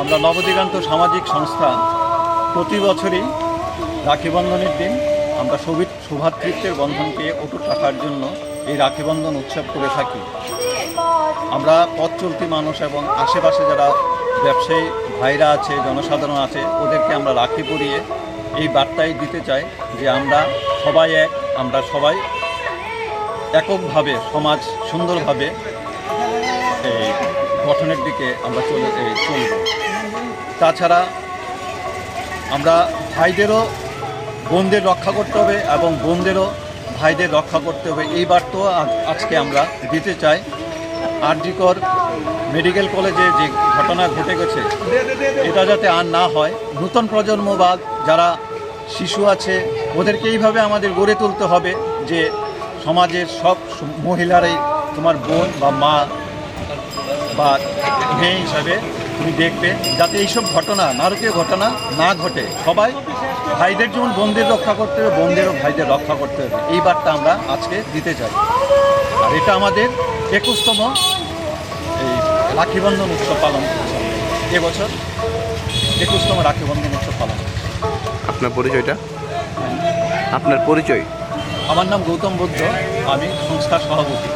আমরা নবদিগান্ত সামাজিক সংস্থা প্রতি বছরই রাখিবন্ধনের দিন আমরা সৌভিত সৌভাতৃত্বের বন্ধনকে অটুট রাখার জন্য এই রাখিবন্ধন উৎসব করে থাকি। আমরা পথ চলতি মানুষ এবং আশেপাশে যারা ব্যবসায়ী ভাইরা আছে, জনসাধারণ আছে, ওদেরকে আমরা রাখি পরিয়ে এই বার্তাই দিতে চাই যে আমরা সবাই এক, আমরা সবাই এককভাবে, সমাজ সুন্দরভাবে এই গঠনের দিকে আমরা চলে চলব। তাছাড়া আমরা ভাইদেরও বোনদের রক্ষা করতে হবে এবং বোনদেরও ভাইদের রক্ষা করতে হবে। এই বার্তাও আজ- আজকে আমরা দিতে চাই। আরজিকর মেডিকেল কলেজে যে ঘটনা ঘটে গেছে, এটা যাতে আর না হয়। নূতন প্রজন্ম বা যারা শিশু আছে, ওদেরকে এইভাবে আমাদের গড়ে তুলতে হবে যে সমাজের সব মহিলারাই তোমার বোন বা মা বা মেয়ে হিসাবে তুমি দেখবে যাতে এইসব ঘটনা নারকীয় ঘটনা না ঘটে। সবাই ভাইদের যেমন বোনদের রক্ষা করতে হবে বোনদেরও ভাইদের রক্ষা করতে হবে। এই বার্তা আমরা আজকে দিতে চাই। আর এটা আমাদের একুশতম এই রাখিবন্ধন উৎসব পালন করছে। এবছর একুশতম রাখিবন্ধন উৎসব পালন করছে। আপনার পরিচয়টা? আপনার পরিচয়? আমার নাম গৌতম বুদ্ধ আমি সংস্থার সভাপতি।